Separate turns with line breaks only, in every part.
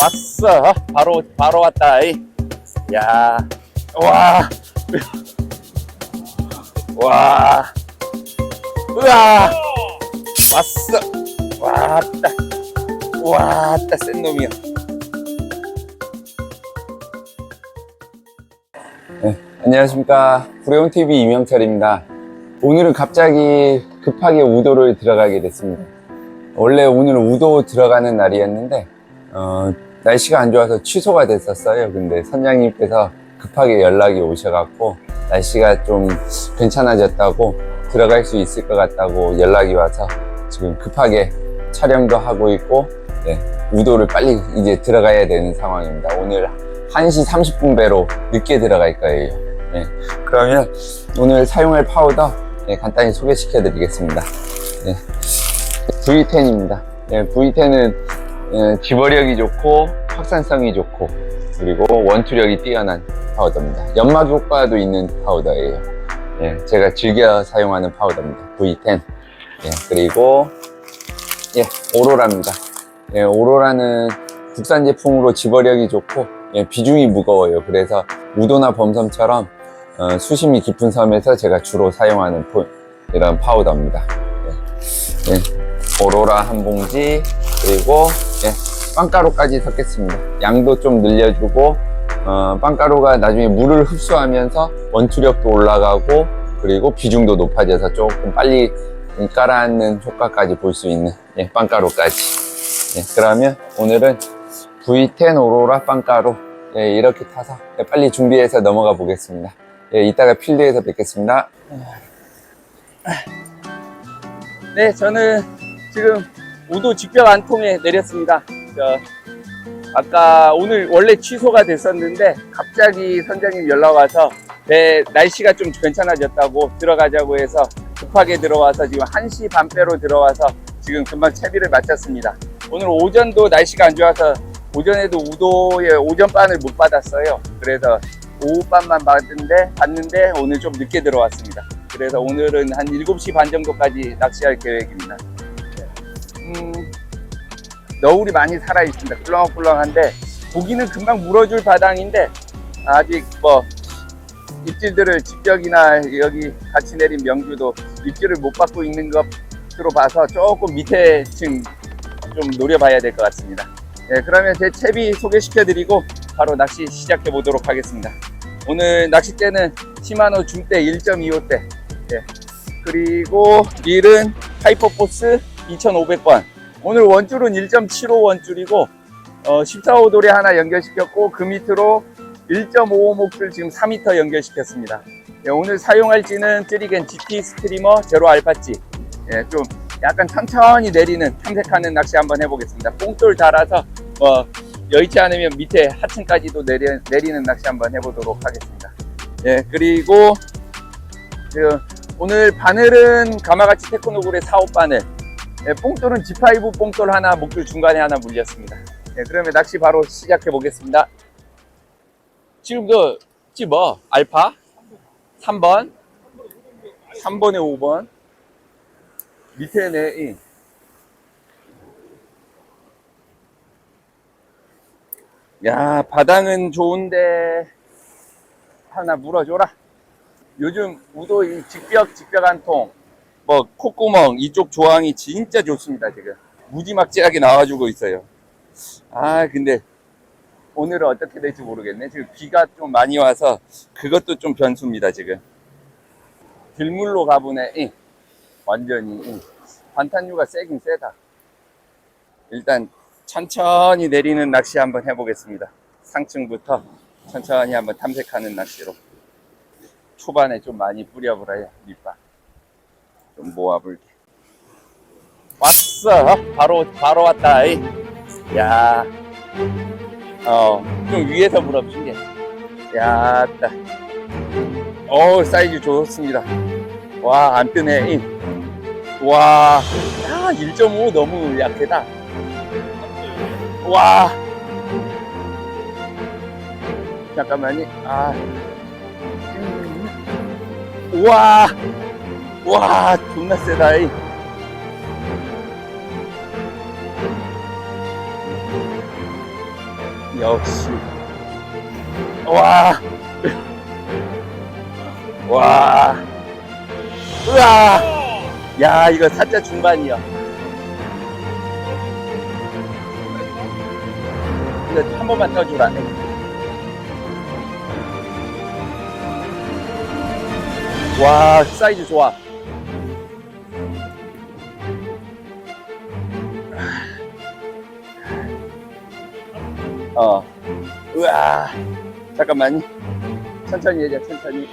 왔어. 바로, 바로 왔다. 이. 야, 와. 와. 으아. 왔어. 왔다. 왔다, 센 놈이야.
네, 안녕하십니까. 구룡TV 이명철입니다. 오늘은 갑자기 급하게 우도를 들어가게 됐습니다. 원래 오늘은 우도 들어가는 날이었는데, 어, 날씨가 안 좋아서 취소가 됐었어요. 근데 선장님께서 급하게 연락이 오셔갖고, 날씨가 좀 괜찮아졌다고, 들어갈 수 있을 것 같다고 연락이 와서 지금 급하게 촬영도 하고 있고, 네, 우도를 빨리 이제 들어가야 되는 상황입니다. 오늘 1시 30분 배로 늦게 들어갈 거예요. 네, 그러면 오늘 사용할 파우더 네, 간단히 소개시켜 드리겠습니다. 네, V10입니다. 네, V10은 지버력이 좋고 확산성이 좋고 그리고 원투력이 뛰어난 파우더입니다. 연막 효과도 있는 파우더예요. 네, 제가 즐겨 사용하는 파우더입니다. V10. 네, 그리고 예, 오로라입니다. 예, 오로라는 국산 제품으로 지버력이 좋고 예, 비중이 무거워요. 그래서 우도나 범섬처럼 어, 수심이 깊은 섬에서 제가 주로 사용하는 포- 이런 파우더입니다. 예, 예, 오로라 한 봉지 그리고 예, 빵가루까지 섞겠습니다. 양도 좀 늘려주고 어, 빵가루가 나중에 물을 흡수하면서 원투력도 올라가고 그리고 비중도 높아져서 조금 빨리 깔아앉는 효과까지 볼 수 있는 예, 빵가루까지. 예, 그러면 오늘은 V10 오로라 빵가루 예, 이렇게 타서 예, 빨리 준비해서 넘어가 보겠습니다. 예, 이따가 필드에서 뵙겠습니다.
네, 저는 지금 우도 직벽 안 통에 내렸습니다. 저, 아까 오늘 원래 취소가 됐었는데 갑자기 선장님 연락 와서 배 날씨가 좀 괜찮아졌다고 들어가자고 해서 급하게 들어와서 지금 1시 반배로 들어와서 지금 금방 채비를 마쳤습니다. 오늘 오전도 날씨가 안 좋아서 오전에도 우도의 오전반을 못 받았어요. 그래서 오후반만 받는데, 받는데 오늘 좀 늦게 들어왔습니다. 그래서 오늘은 한 7시 반 정도까지 낚시할 계획입니다. 음, 너울이 많이 살아 있습니다. 꿀렁꿀렁한데 고기는 금방 물어줄 바닥인데 아직 뭐 입질들을 직격이나 여기 같이 내린 명주도 입질을 못 받고 있는 것으로 봐서 조금 밑에 층 좀 노려봐야 될 것 같습니다. 네, 그러면 제 채비 소개시켜드리고 바로 낚시 시작해 보도록 하겠습니다. 오늘 낚싯대는 시마노 중대 1.25대 예. 그리고 릴은 하이퍼포스 2,500번 오늘 원줄은 1.75 원줄이고 어, 14호 돌에 하나 연결시켰고 그 밑으로 1.55 목줄 지금 4m 연결시켰습니다. 예, 오늘 사용할 지는 찌리겐 GT 스트리머 제로 알파찌 예, 좀 약간 천천히 내리는 탐색하는 낚시 한번 해보겠습니다. 뽕돌 달아서 뭐 여의치 않으면 밑에 하층까지도 내리, 내리는 낚시 한번 해보도록 하겠습니다. 예, 그리고 그 오늘 바늘은 가마같이 테크노블의 4, 5바늘 예, 뽕돌은 G5 뽕돌 하나 목줄 중간에 하나 물렸습니다. 예, 그러면 낚시 바로 시작해 보겠습니다. 지금 그, 지 뭐, 알파? 3번? 3번에 5번? 밑에네, 이. 야, 바닥은 좋은데, 하나 물어줘라. 요즘 우도 이 직벽, 직벽 한 통, 뭐, 콧구멍, 이쪽 조항이 진짜 좋습니다, 지금. 무지막지하게 나와주고 있어요. 아, 근데, 오늘은 어떻게 될지 모르겠네. 지금 비가 좀 많이 와서, 그것도 좀 변수입니다, 지금. 들물로 가보네, 이. 완전히, 이. 반탄류가 세긴 세다. 일단, 천천히 내리는 낚시 한번 해보겠습니다. 상층부터 천천히 한번 탐색하는 낚시로. 초반에 좀 많이 뿌려보라 요, 밑밥. 좀 모아볼게. 왔어! 바로, 바로 왔다. 이. 야, 어, 좀 위에서 물어보신 게. 야, 따. 어우, 사이즈 좋습니다. 와, 안 뜨네. 이. 와, 야, 1.5 너무 약하다. 와. 잠깐만요. 아. 우와. 와, 존나 세다. 이. 역시. 와. 와. 으아. 야, 이거 사자 중반이야. 이거 한 번만 떠주라. 와, 사이즈 좋아. 어. 우와. 잠깐만. 천천히 해자, 천천히.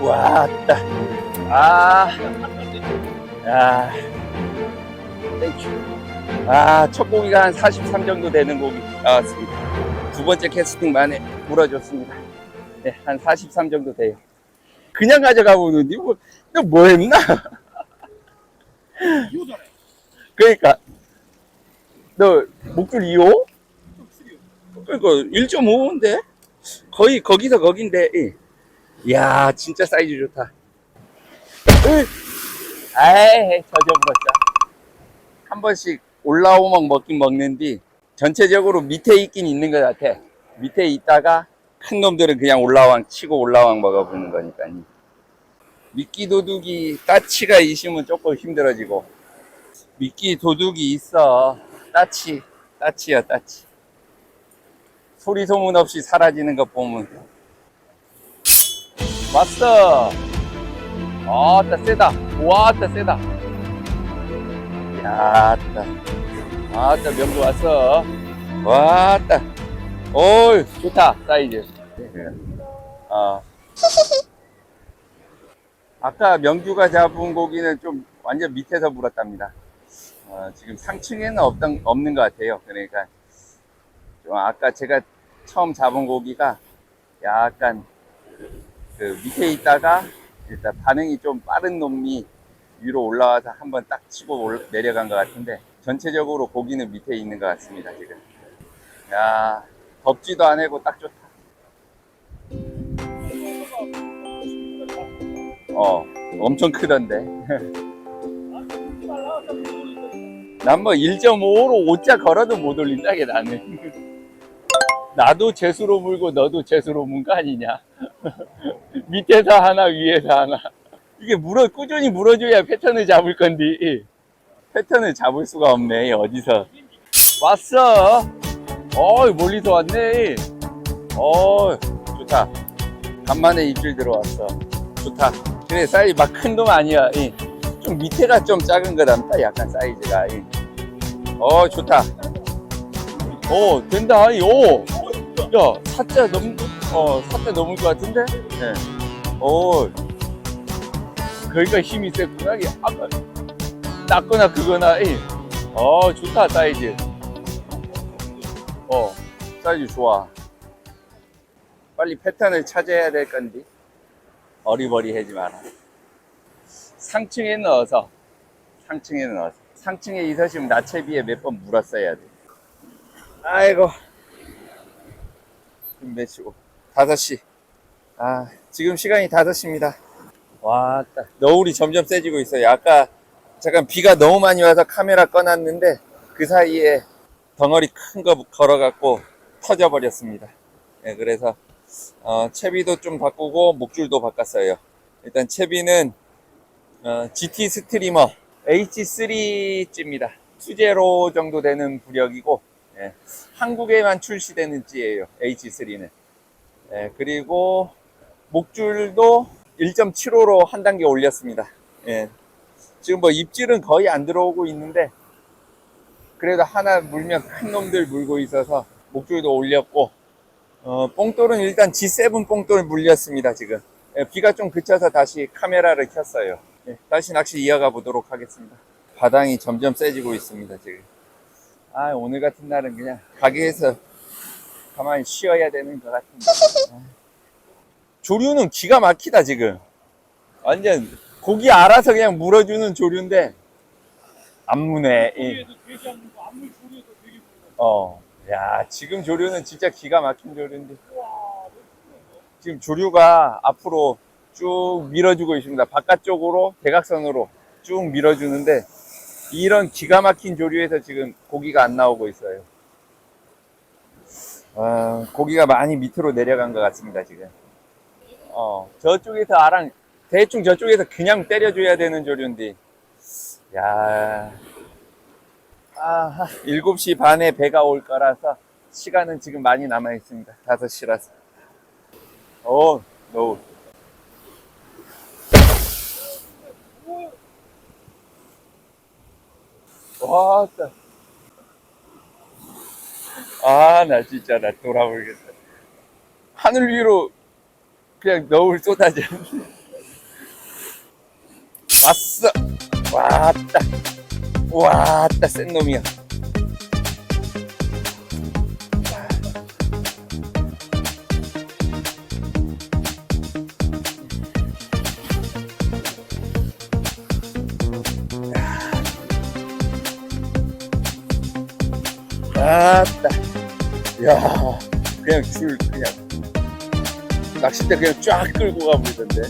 와, 따. 아. 야. 땡큐. 아, 첫 고기가 한 43 정도 되는 고기 나왔습니다. 두 번째 캐스팅 만에 물어줬습니다. 네, 한 43 정도 돼요. 그냥 가져가 보는데, 뭐, 너뭐 했나? 그러니까, 너 목줄 2호? 그러니까 1.5인데? 거의 거기서 거긴데. 예. 이야, 진짜 사이즈 좋다. 으이. 아이, 젖어버렸죠. 한 번씩 올라오면 먹긴 먹는디 전체적으로 밑에 있긴 있는 것 같아. 밑에 있다가 큰 놈들은 그냥 올라왕 치고 올라왕 먹어보는 거니까. 미끼 도둑이 따치가 있으면 조금 힘들어지고 미끼 도둑이 있어 따치 따치야 따치. 소리 소문 없이 사라지는 것 보면. 왔어. 아 따 세다. 와 따 세다. 야 따. 아 따 명도 왔어. 와 따 오 좋다 사이즈. 아 아까 명규가 잡은 고기는 좀 완전 밑에서 물었답니다. 어, 지금 상층에는 없던, 없는 것 같아요. 그러니까 좀 아까 제가 처음 잡은 고기가 약간 그 밑에 있다가 일단 반응이 좀 빠른 놈이 위로 올라와서 한번 딱 치고 올- 내려간 것 같은데 전체적으로 고기는 밑에 있는 것 같습니다 지금. 야 덥지도 않고 딱 좋다. 어 엄청 크던데. 난 뭐 1.5로 5자 걸어도 못 올린다 게 나는. 나도 재수로 물고 너도 재수로 문 거 아니냐. 밑에서 하나 위에서 하나. 이게 물어 꾸준히 물어줘야 패턴을 잡을 건데 패턴을 잡을 수가 없네 어디서. 왔어. 어이 멀리서 왔네. 어 좋다. 간만에 입질 들어왔어. 좋다. 그래 사이즈 막 큰 놈 아니야. 이. 좀 밑에가 좀 작은 거랍니다. 약간 사이즈가. 이. 어 좋다. 오 된다. 이. 오. 야 사자 넘어 사자 넘을 것 같은데. 네. 오. 거기가 힘이 세구나. 이게 아까 낮거나 그거나. 이. 어 좋다 사이즈. 어 사이즈 좋아. 빨리 패턴을 찾아야 될 건데 어리버리하지 마라. 상층에 넣어서 상층에 넣어서 상층에 있으시면 나체비에 몇 번 물었어야 돼. 아이고. 몇 시고. 5시. 아 지금 시간이 5시입니다. 와따 너울이 점점 세지고 있어요. 아까 잠깐 비가 너무 많이 와서 카메라 꺼놨는데 그 사이에 덩어리 큰 거 걸어갖고 터져버렸습니다. 네, 그래서 어, 채비도 좀 바꾸고 목줄도 바꿨어요. 일단 채비는 어, GT 스트리머 H3찌입니다. 투제로 정도 되는 부력이고 예, 한국에만 출시되는 찌예요. H3는. 예, 그리고 목줄도 1.75로 한 단계 올렸습니다. 예, 지금 뭐 입질은 거의 안 들어오고 있는데 그래도 하나 물면 큰 놈들 물고 있어서 목줄도 올렸고 어, 뽕돌은 일단 G7 뽕돌 물렸습니다, 지금. 예, 비가 좀 그쳐서 다시 카메라를 켰어요. 예, 다시 낚시 이어가 보도록 하겠습니다. 바닥이 점점 세지고 있습니다, 지금. 아, 오늘 같은 날은 그냥 가게에서 가만히 쉬어야 되는 것 같은데. 아. 조류는 기가 막히다, 지금. 완전 고기 알아서 그냥 물어주는 조류인데, 안 무네. 이. 어. 야, 지금 조류는 진짜 기가 막힌 조류인데. 지금 조류가 앞으로 쭉 밀어주고 있습니다. 바깥쪽으로 대각선으로 쭉 밀어주는데 이런 기가 막힌 조류에서 지금 고기가 안 나오고 있어요. 아, 고기가 많이 밑으로 내려간 것 같습니다, 지금. 어, 저쪽에서 아랑, 대충 저쪽에서 그냥 때려줘야 되는 조류인데, 야 아, 7시 반에 배가 올 거라서 시간은 지금 많이 남아 있습니다. 5시라서. 오, 노. 와, 나. 아, 나 진짜 나 돌아버리겠다. 하늘 위로 그냥 너울 쏟아져. 왔어. 왔다. 왔다, 센 놈이야. 야, 그냥 줄, 그냥. 낚싯대 그냥 쫙 끌고 가버리던데.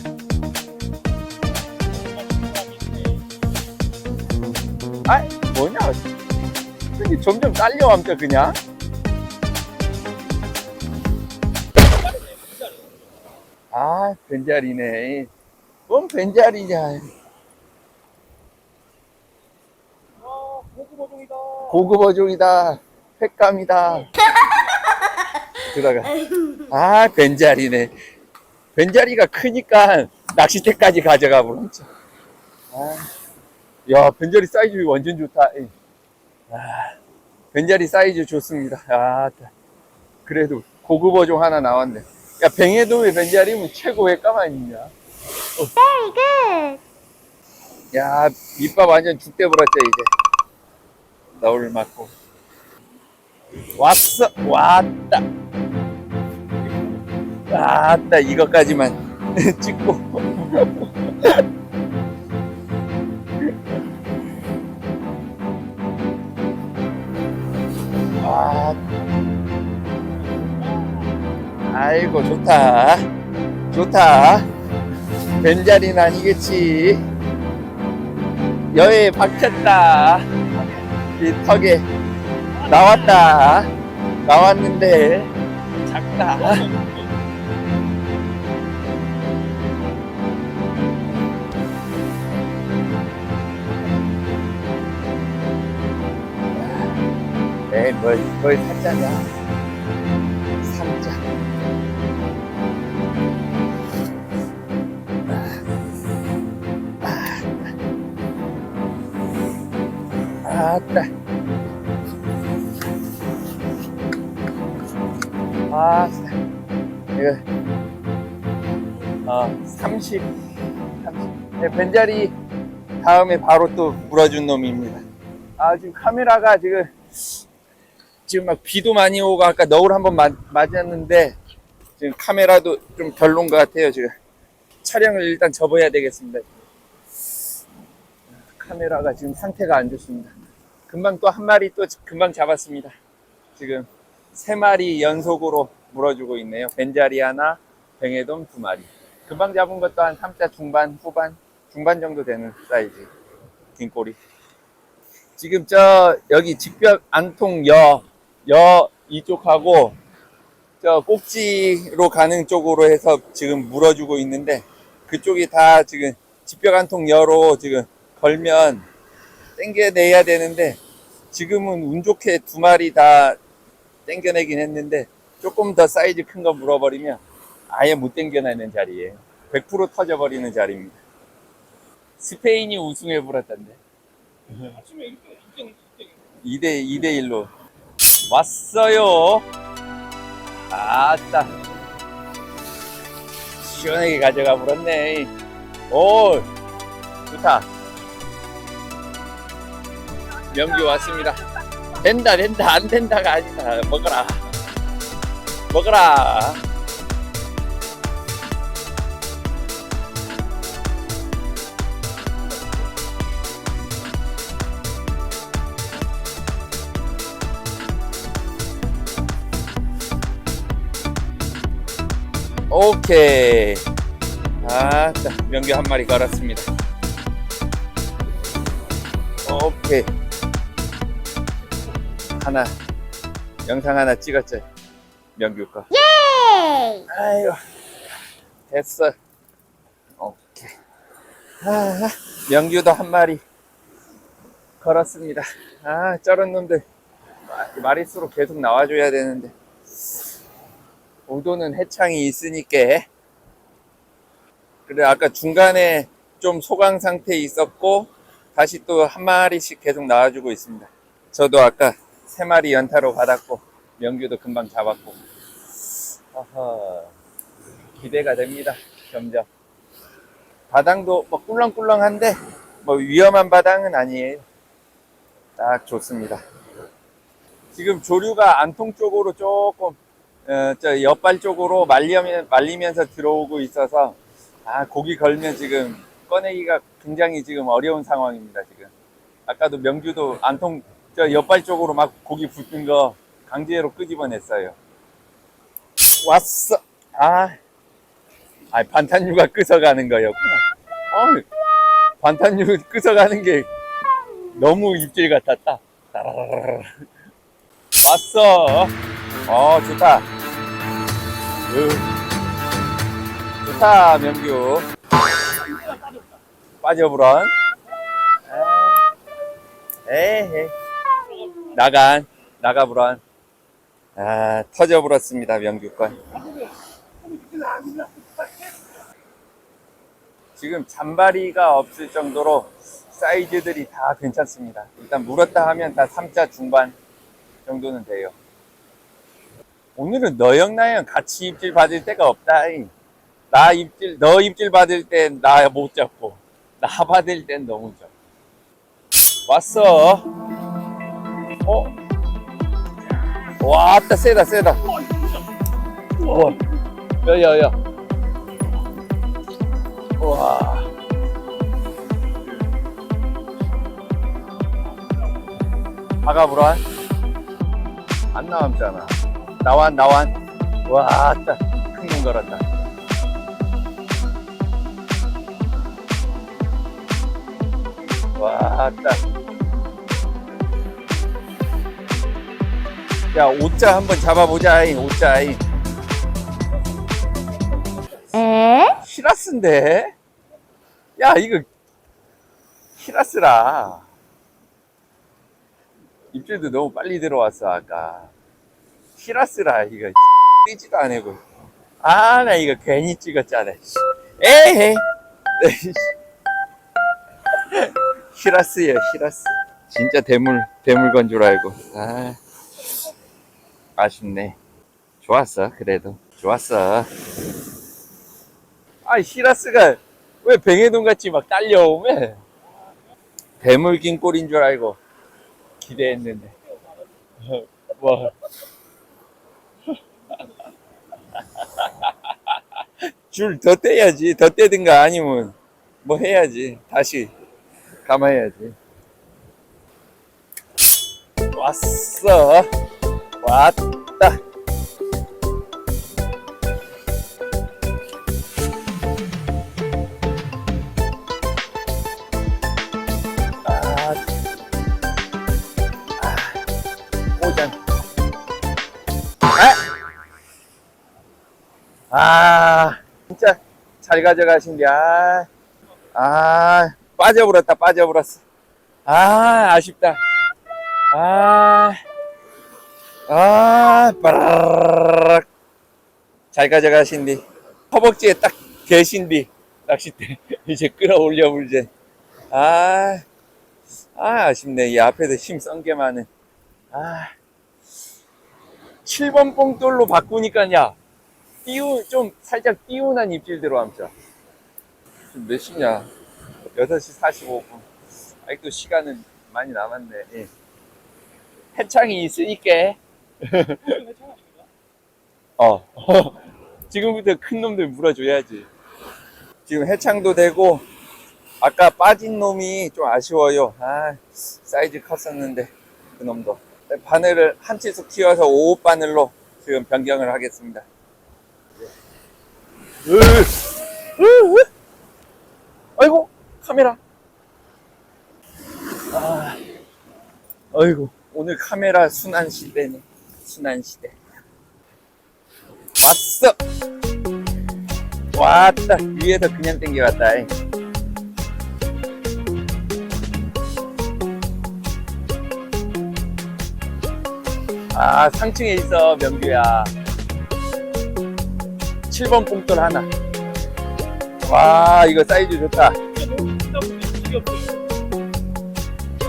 아, 뭐냐? 근데 점점 딸려왔다 그냥. 아, 벤자리네. 뭔 벤자리냐. 고급 어종이다. 횟감이다. 들어가. 아, 벤자리네. 벤자리가 크니까 낚싯대까지 가져가 버렸죠. 아. 야, 벤자리 사이즈 완전 좋다. 예. 아, 벤자리 사이즈 좋습니다. 아, 따. 그래도 고급 어종 하나 나왔네. 야, 뱅에돔의 벤자리면 최고의 감 아니냐?
Very good.
야, 밑밥 완전 죽대 버렸죠, 이제. 너울 맞고. 왔어, 왔다. 왔다, 이것까지만 찍고. 아, 아이고, 좋다. 좋다. 벤자리는 아니겠지. 여에 박혔다. 이 턱에 나왔다. 나왔는데 작다. 에이, 뭘, 뭘 사자냐. 삼자. 아따. 아, 이거, 어, 30, 30. 네, 벤자리 다음에 바로 또 물어준 놈입니다. 아, 지금 카메라가 지금, 지금 막 비도 많이 오고 아까 너울 한번 맞, 맞았는데, 지금 카메라도 좀 별론 것 같아요, 지금. 촬영을 일단 접어야 되겠습니다. 카메라가 지금 상태가 안 좋습니다. 금방 또 한 마리 또 금방 잡았습니다. 지금 세 마리 연속으로 물어주고 있네요. 벤자리 하나, 뱅에돔 두 마리. 금방 잡은 것도 한 3자 중반, 후반, 중반 정도 되는 사이즈. 긴 꼬리. 지금 저 여기 직벽 안통 여, 여 이쪽하고 저 꼭지로 가는 쪽으로 해서 지금 물어주고 있는데 그쪽이 다 지금 직벽 안통 여로 지금 걸면 땡겨내야 되는데 지금은 운 좋게 두 마리 다 땡겨내긴 했는데 조금 더 사이즈 큰 거 물어버리면 아예 못 땡겨내는 자리예요. 100% 터져버리는 자리입니다. 스페인이 우승해 버렸던데. 2대 2대 1로 왔어요. 아따 시원하게 가져가 버렸네. 오 좋다. 명기 왔습니다. 된다, 된다, 안 된다가 아니다. 먹어라. 먹어라. 오케이. 아, 자, 명기 한 마리 걸었습니다. 오, 오케이. 하나, 영상 하나 찍었죠. 명규 거.
Yay!
아이고, 됐어. 오케이. 아, 명규도 한 마리 걸었습니다. 아, 저런 놈들. 마- 마리수로 계속 나와줘야 되는데. 우도는 해창이 있으니까. 그래, 아까 중간에 좀 소강 상태에 있었고, 다시 또 한 마리씩 계속 나와주고 있습니다. 저도 아까 세 마리 연타로 받았고, 명규도 금방 잡았고. 아하, 기대가 됩니다. 점점. 바당도 뭐 꿀렁꿀렁한데, 뭐 위험한 바당은 아니에요. 딱 좋습니다. 지금 조류가 안통 쪽으로 조금, 어, 저 옆발 쪽으로 말리면, 말리면서 들어오고 있어서, 아, 고기 걸면 지금 꺼내기가 굉장히 지금 어려운 상황입니다, 지금. 아까도 명규도 안통, 저 옆발 쪽으로 막 고기 붙은 거 강제로 끄집어냈어요. 왔어. 아, 아 반탄유가 끄서가는 거였구나. 어, 반탄유 끄서가는 게 너무 입질 같았다. 왔어. 어, 좋다. 으. 좋다, 명규. 아, 에헤. 나간, 나가불안. 아, 터져불었습니다, 명규권. 지금 잔바리가 없을 정도로 사이즈들이 다 괜찮습니다. 일단 물었다 하면 다 3자 중반 정도는 돼요. 오늘은 너영나영 같이 입질 받을 때가 없다. 나 입질, 너 입질 받을 땐 나 못 잡고, 나 받을 땐 너무 잡고. 왔어. 어? 와, 아따, 세다, 세다. 야, 야. 와. 바가불안? 안 나왔잖아. 나완, 나완. 와, 아따. 큰놈 걸었다. 와, 아따. 야, 오자 한번 잡아보자, 이 오자. 이.
에?
히라스인데? 야, 이거, 히라스라. 입질도 너무 빨리 들어왔어, 아까. 히라스라, 이거. 뛰지도 안 해고. 아, 나 이거 괜히 찍었잖아. 씨. 히라스야, 히라스. 진짜 대물, 대물건 줄 알고. 아, 아쉽네. 좋았어, 그래도. 좋았어. 아, 히라스가 왜 뱅에돈 같이 막 딸려오면 대물 긴 꼴인 줄 알고 기대했는데. 뭐. 줄 더 떼야지. 더 떼든가 아니면 뭐 해야지. 다시 감아야지. 왔어. 왔다. 아, 아. 아! 아, 진짜 잘 가져가신 게, 아, 아, 빠져버렸다, 빠져버렸어. 아, 아쉽다. 아, 아, 빠라락. 잘 가져가신디. 허벅지에 딱 계신디. 낚싯대. 이제 끌어올려 물제. 아, 아, 아쉽네. 이 앞에도 힘쓴게 많은. 아, 7번 뽕돌로 바꾸니까, 야, 띄우, 좀 살짝 띄운한 입질 들어왔죠. 지금 몇 시냐? 6시 45분. 아직도 시간은 많이 남았네. 예. 해창이 있으니까. 어. 지금부터 큰 놈들 물어줘야지. 지금 해창도 되고, 아까 빠진 놈이 좀 아쉬워요. 아, 사이즈 컸었는데, 그 놈도. 바늘을 한 치수 키워서 5호 바늘로 지금 변경을 하겠습니다. 아이고, 카메라. 아, 어이구, 오늘 카메라 순환 시대네. 순환 시대. 왔어! 왔다. 위에서 그냥 땡겨왔다. 이. 아, 상층에 있어, 명규야. 7번 뽕돌 하나. 와, 이거 사이즈 좋다.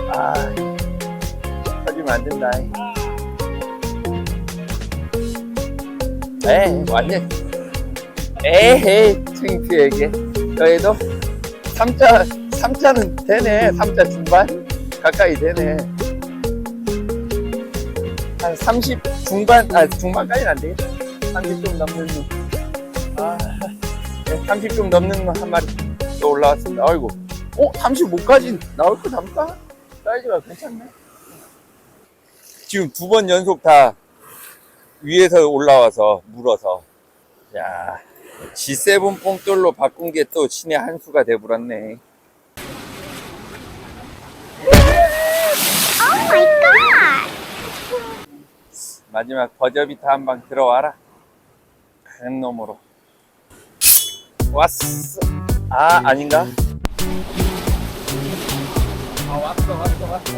아, 터지면 안 된다. 에이, 완전. 에헤이, 창피하게. 그래도 3자, 3자는 되네. 3자 중반? 가까이 되네. 한 30 중반, 아, 중반까지는 안 되겠다. 30좀 넘는 놈. 30 좀 넘는 놈한 마리 또 올라왔습니다. 아이고. 어, 35까지 나올 거 담까? 사이즈가 괜찮네. 지금 두 번 연속 다 위에서 올라와서 물어서. 야, G7 뽕돌로 바꾼 게 또 신의 한 수가 돼버렸네.
Oh!
마지막 버저비터 한방 들어와라. 큰 놈으로. 왔어. 아, 아닌가? 아, 왔어, 왔어, 왔어.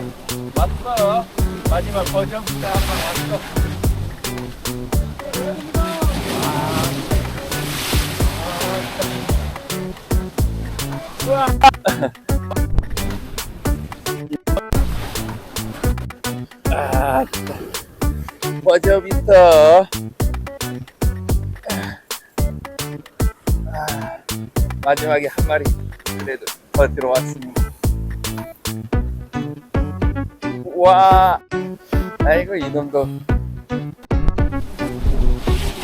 왔어. 마지막 버저비터 한방 왔어. 우와. 아. 버저비터 마지막에 한 마리 그래도 더 들어왔습니다. 와! 아이고 이놈도.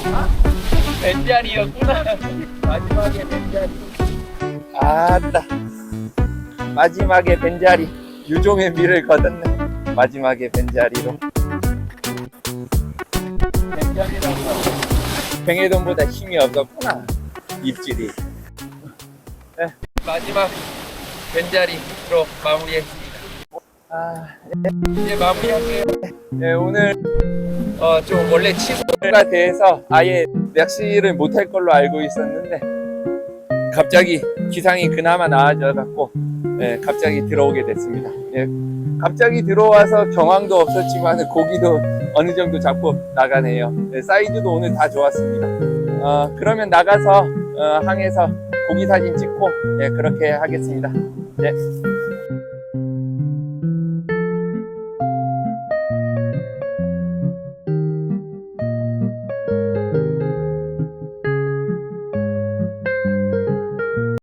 아, 벤자리였구나. 마지막에 벤자리. 아따. 마지막에 벤자리. 유종의 미를 거뒀네. 마지막에 벤자리로. 벤자리라고 뱅에돈보다 힘이 없었구나. 입질이. 네, 마지막 벤자리로 마무리했습니다 아, 네, 이제 마무리할게요 네, 오늘 어, 좀 원래 취소가 돼서 아예 낚시를 못할 걸로 알고 있었는데 갑자기 기상이 그나마 나아져 갖고 네, 갑자기 들어오게 됐습니다 네, 갑자기 들어와서 정황도 없었지만 고기도 어느 정도 잡고 나가네요. 네, 사이즈도 오늘 다 좋았습니다. 어, 그러면 나가서 어, 항에서 고기 사진 찍고 네, 그렇게 하겠습니다. 네,